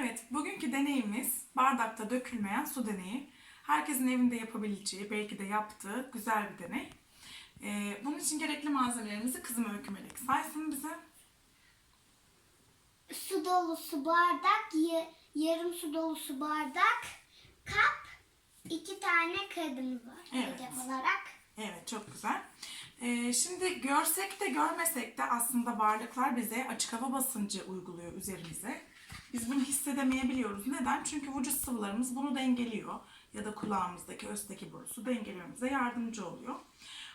Evet, bugünkü deneyimiz bardakta dökülmeyen su deneyi. Herkesin evinde yapabileceği, belki de yaptığı güzel bir deney. Ee, bunun için gerekli malzemelerimizi kızım Öykü Melek saysın bize. Su dolusu bardak, ya- yarım su dolusu bardak, kap, iki tane kağıdımız var. Evet. Hedef olarak. Evet, çok güzel. Ee, şimdi görsek de görmesek de aslında varlıklar bize açık hava basıncı uyguluyor üzerimize. Biz bunu hissedemeyebiliyoruz. Neden? Çünkü vücut sıvılarımız bunu dengeliyor. Ya da kulağımızdaki östeki borusu dengelememize yardımcı oluyor.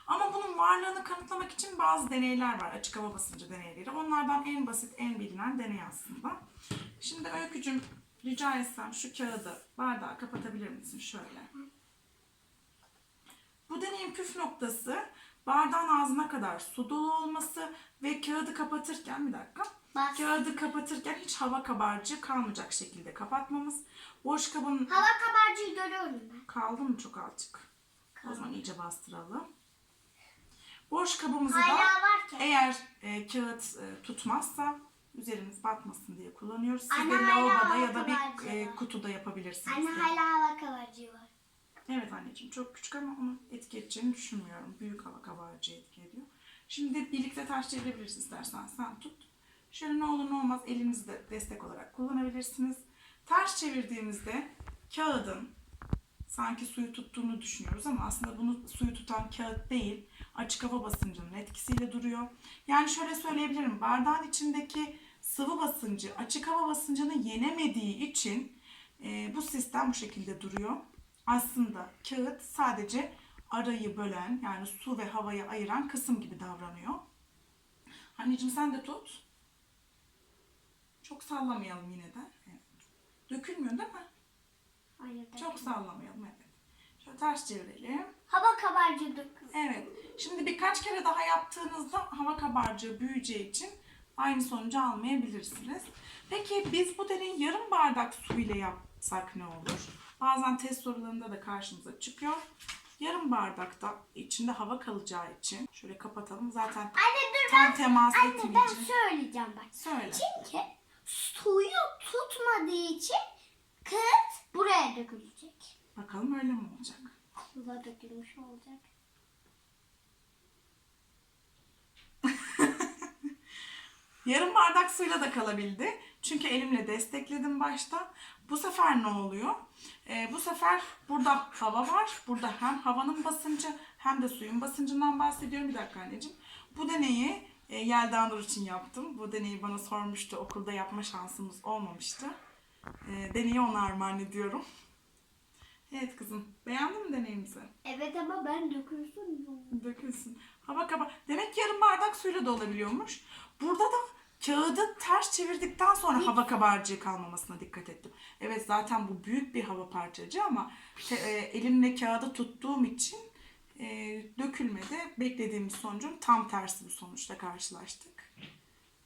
Ama bunun varlığını kanıtlamak için bazı deneyler var. Açık hava basıncı deneyleri. Onlardan en basit, en bilinen deney aslında. Şimdi Öykücüm rica etsem şu kağıdı bardağı kapatabilir misin şöyle? Bu deneyin püf noktası bardağın ağzına kadar su dolu olması ve kağıdı kapatırken bir dakika. Bas. Kağıdı kapatırken hiç hava kabarcığı kalmayacak şekilde kapatmamız. Boş kabın Hava kabarcığı görüyorum ben. kaldı mı çok azıcık? O zaman iyice bastıralım. Boş kabımızı Hala da varken. eğer e, kağıt e, tutmazsa üzerimiz batmasın diye kullanıyoruz. Siz Anne, de hava ya da bir e, kutuda yapabilirsiniz. Anne hala hava kabarcığı var. Evet anneciğim çok küçük ama onu etki edeceğini düşünmüyorum. Büyük hava kabarcığı etki ediyor. Şimdi birlikte ters çevirebiliriz istersen sen tut. Şöyle ne olur ne olmaz elinizi de destek olarak kullanabilirsiniz. Ters çevirdiğimizde kağıdın sanki suyu tuttuğunu düşünüyoruz ama aslında bunu suyu tutan kağıt değil. Açık hava basıncının etkisiyle duruyor. Yani şöyle söyleyebilirim. Bardağın içindeki sıvı basıncı açık hava basıncını yenemediği için e, bu sistem bu şekilde duruyor. Aslında kağıt sadece arayı bölen yani su ve havayı ayıran kısım gibi davranıyor. Anneciğim sen de tut. Çok sallamayalım yine de. Evet. Dökülmüyor değil mi? Hayır. Çok sallamayalım evet. Şöyle ters çevirelim. Hava kabarcığı. Evet. Şimdi birkaç kere daha yaptığınızda hava kabarcığı büyüyeceği için aynı sonucu almayabilirsiniz. Peki biz bu deneyi yarım bardak su ile yapsak ne olur? Bazen test sorularında da karşımıza çıkıyor. Yarım bardakta içinde hava kalacağı için şöyle kapatalım. Zaten Anne dur tam ben. temas Anne ben etmeyecek. söyleyeceğim bak. Söyle. Çünkü suyu tutmadığı için kağıt buraya dökülecek. Bakalım öyle mi olacak? Suda dökülmüş olacak. Yarım bardak suyla da kalabildi. Çünkü elimle destekledim başta. Bu sefer ne oluyor? Ee, bu sefer burada hava var. Burada hem havanın basıncı hem de suyun basıncından bahsediyorum. Bir dakika anneciğim. Bu deneyi e, Yelda Nur için yaptım. Bu deneyi bana sormuştu. Okulda yapma şansımız olmamıştı. E, deneyi ona armağan ediyorum. Evet kızım. Beğendin mi deneyimizi? Evet ama ben dökülsün Dökülsün. Hava kaba. Demek ki yarım bardak suyla da olabiliyormuş. Burada da kağıdı ters çevirdikten sonra hava kabarcığı kalmamasına dikkat ettim. Evet zaten bu büyük bir hava parçacığı ama te- e, elimle kağıdı tuttuğum için e, dökülmedi. Beklediğimiz sonucun tam tersi bir sonuçla karşılaştık.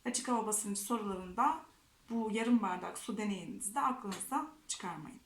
Açık hava basıncı sorularında bu yarım bardak su deneyinizi de aklınızda çıkarmayın.